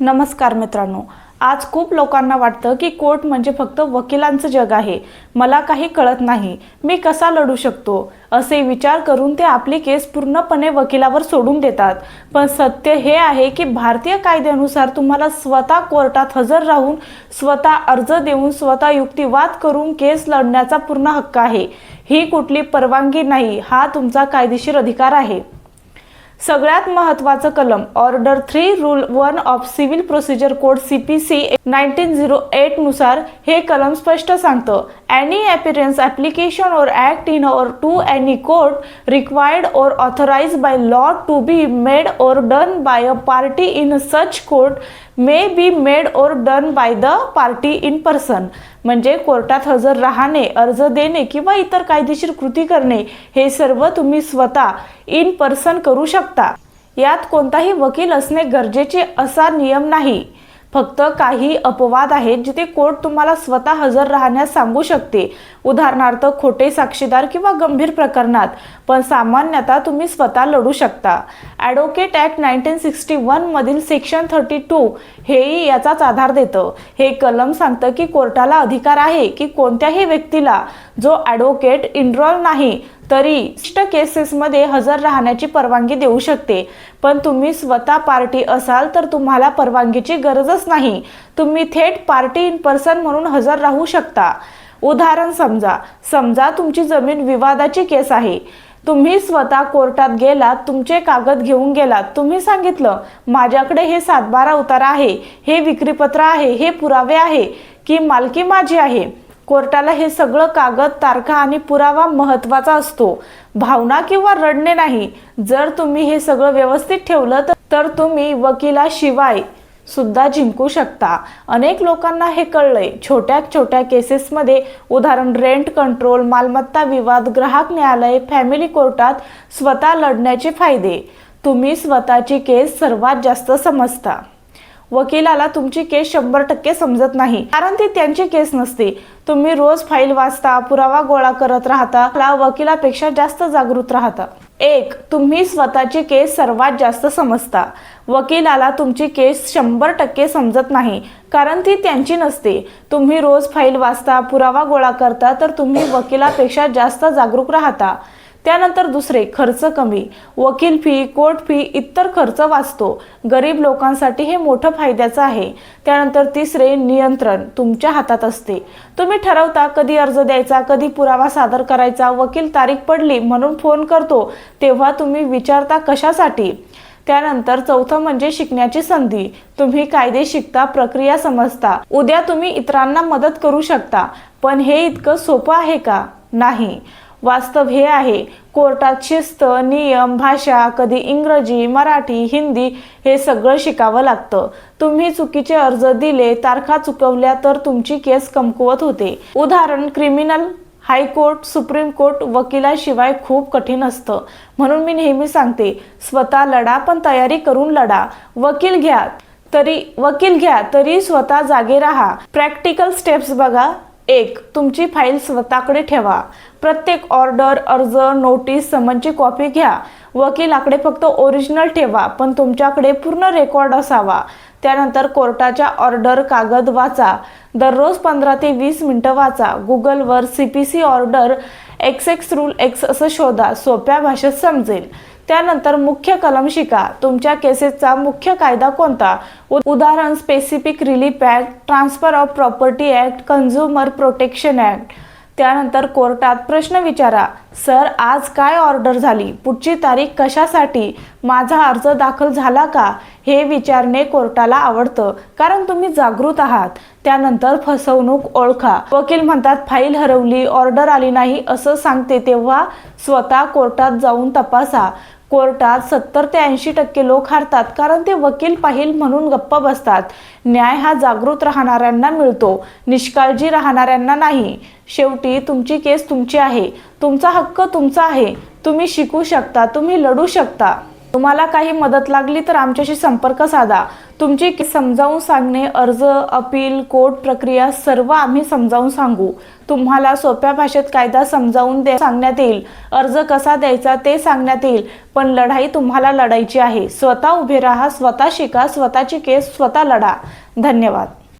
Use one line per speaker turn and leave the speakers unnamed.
नमस्कार मित्रांनो. आज खूप लोकांना वाटतं की कोर्ट म्हणजे फक्त वकिलांचं जग आहे. मला काही कळत नाही. मी कसा लढू शकतो? असे विचार करून ते आपली केस पूर्णपणे वकिलावर सोडून देतात. पण सत्य हे आहे की भारतीय कायद्यानुसार तुम्हाला स्वतः कोर्टात हजर राहून स्वतः अर्ज देऊन स्वतः युक्तिवाद करून केस लढण्याचा पूर्ण हक्क आहे. ही कुठली परवानगी नाही. हा तुमचा कायदेशीर अधिकार आहे. सगळ्यात महत्वाचं कलम order three rule one of civil procedure code C P C nineteen zero एटनुसार हे कलम स्पष्ट सांगतं. Any appearance application or act in or to any court required or authorise by law to be made or done by a party in such court may be made or done by the party in person म्हणजे कोर्टात हजर राहणे अर्ज देणे किंवा इतर कायदेशीर कृती करणे हे सर्व तुम्ही स्वतः इन पर्सन करू शकता. यात कोणताही वकील असणे गरजेचे असा नियम नाही. फक्त काही अपवाद आहेत जिथे कोर्ट तुम्हाला स्वतः हजर राहण्यास सांगू शकते. उदाहरणार्थ खोटे साक्षीदार किंवा गंभीर प्रकरणात पण सामान्यतः तुम्ही स्वतः लढू शकता. ॲडव्होकेट ॲक्ट नाईन्टीन सिक्स्टी वनमधील सेक्शन थर्टी टू हेही याचाच आधार देतं. हे कलम सांगतं की कोर्टाला अधिकार आहे की कोणत्याही व्यक्तीला जो ॲडव्होकेट इनरॉल नाही तरी इष्ट केसेसमध्ये हजर राहण्याची परवानगी देऊ शकते. पण तुम्ही स्वतः पार्टी असाल तर तुम्हाला परवानगीची गरजच नाही. तुम्ही थेट पार्टी इन पर्सन म्हणून हजर राहू शकता. उदाहरण समजा. समजा तुमची जमीन विवादाची केस आहे. तुम्ही स्वतः कोर्टात गेलात तुमचे कागद घेऊन गेलात. तुम्ही सांगितलं माझ्याकडे हे सातबारा उतारा आहे हे विक्रीपत्र आहे हे पुरावे आहे की मालकी माझी आहे. कोर्टाला हे सगळं कागद तारखा आणि पुरावा महत्त्वाचा असतो. भावना किंवा रडणे नाही. जर तुम्ही हे सगळं व्यवस्थित ठेवलं तर- तुम्ही वकिलाशिवाय सुद्धा जिंकू शकता. अनेक लोकांना हे कळलंय. छोट्या छोट्या केसेसमध्ये उदाहरण रेंट कंट्रोल मालमत्ता विवाद ग्राहक न्यायालय फॅमिली कोर्टात स्वतः लढण्याचे फायदे. तुम्ही स्वतःची केस सर्वात जास्त समजता. वकिलाला तुमची केस शंभर टक्के समजत नाही. कारण ती त्यांची केस नसते. तुम्ही रोज फाईल वाचता पुरावा गोळा करत राहता वकिलापेक्षा जास्त जागृत राहता. एक तुम्ही स्वतःची केस सर्वात जास्त समजता. वकिलाला तुमची केस शंभर टक्के समजत नाही. कारण ती त्यांची नसते. तुम्ही रोज फाईल वाचता पुरावा गोळा करता तर तुम्ही वकिलापेक्षा जास्त जागरूक राहता. त्यानंतर दुसरे खर्च कमी वकील फी कोर्ट फी इतर खर्च वाचतो. गरीब लोकांसाठी हे मोठं फायद्याचं आहे. त्यानंतर तिसरे नियंत्रण तुमच्या हातात असते. तुम्ही ठरवता कधी अर्ज द्यायचा कधी पुरावा सादर करायचा वकील तारीख पडली म्हणून फोन करतो तेव्हा तुम्ही विचारता कशासाठी? त्यानंतर चौथं म्हणजे शिकण्याची संधी. तुम्ही कायदे शिकता प्रक्रिया समजता. उद्या तुम्ही इतरांना मदत करू शकता. पण हे इतकं सोपं आहे का? नाही. वास्तव हे आहे. कोर्टात शिस्त नियम भाषा कधी इंग्रजी मराठी हिंदी हे सगळं शिकावं लागतं. तुम्ही चुकीचे अर्ज दिले तारखा चुकवल्या तर तुमची केस कमकुवत होते. उदाहरण criminal high court supreme court वकिलाशिवाय खूप कठीण असतं. म्हणून मी नेहमी सांगते स्वतः लढा पण तयारी करून लढा. वकील घ्या तरी वकील घ्या तरी स्वतः जागे राहा. प्रॅक्टिकल स्टेप्स बघा. एक तुमची फाईल स्वतःकडे ठेवा. प्रत्येक ऑर्डर अर्ज नोटीस समनची कॉपी घ्या. वकिलाकडे फक्त ओरिजिनल ठेवा पण तुमच्याकडे पूर्ण रेकॉर्ड असावा. त्यानंतर कोर्टाच्या ऑर्डर कागद वाचा. दररोज पंधरा ते वीस मिनटं वाचा. गुगलवर C P C order X X rule X असं शोधा. सोप्या भाषेत समजेल. त्यानंतर मुख्य कलम शिका. तुमच्या केसेसचा मुख्य कायदा कोणता? उ- उदाहरण specific relief act transfer of property act consumer protection act त्यानंतर कोर्टात प्रश्न विचारा. सर आज काय ऑर्डर झाली? पुढची तारीख कशासाठी? माझा अर्ज दाखल झाला का? हे विचारणे कोर्टाला आवडतं कारण तुम्ही जागृत आहात. त्यानंतर फसवणूक ओळखा. वकील म्हणतात फाईल हरवली ऑर्डर आली नाही असं सांगते तेव्हा स्वतः कोर्टात जाऊन तपासा. कोर्टात सत्तर ते ऐंशी टक्के लोक हारतात कारण ते वकील पाहिल म्हणून गप्प बसतात. न्याय हा जागृत राहणाऱ्यांना मिळतो. निष्काळजी राहणाऱ्यांना नाही. शेवटी तुमची केस तुमची आहे. तुमचा हक्क तुमचा आहे. तुम्ही शिकू शकता. तुम्ही लढू शकता. तुम्हाला काही मदत लागली तर आमच्याशी संपर्क साधा. तुमची समजावून सांगणे अर्ज अपील कोर्ट प्रक्रिया सर्व आम्ही समजावून सांगू. तुम्हाला सोप्या भाषेत कायदा समजावून दे सांगण्यात येईल. अर्ज कसा द्यायचा ते सांगण्यात येईल. पण लढाई तुम्हाला लढायची आहे. स्वतः उभे राहा स्वतः शिका स्वतःची केस स्वतः लढा. धन्यवाद.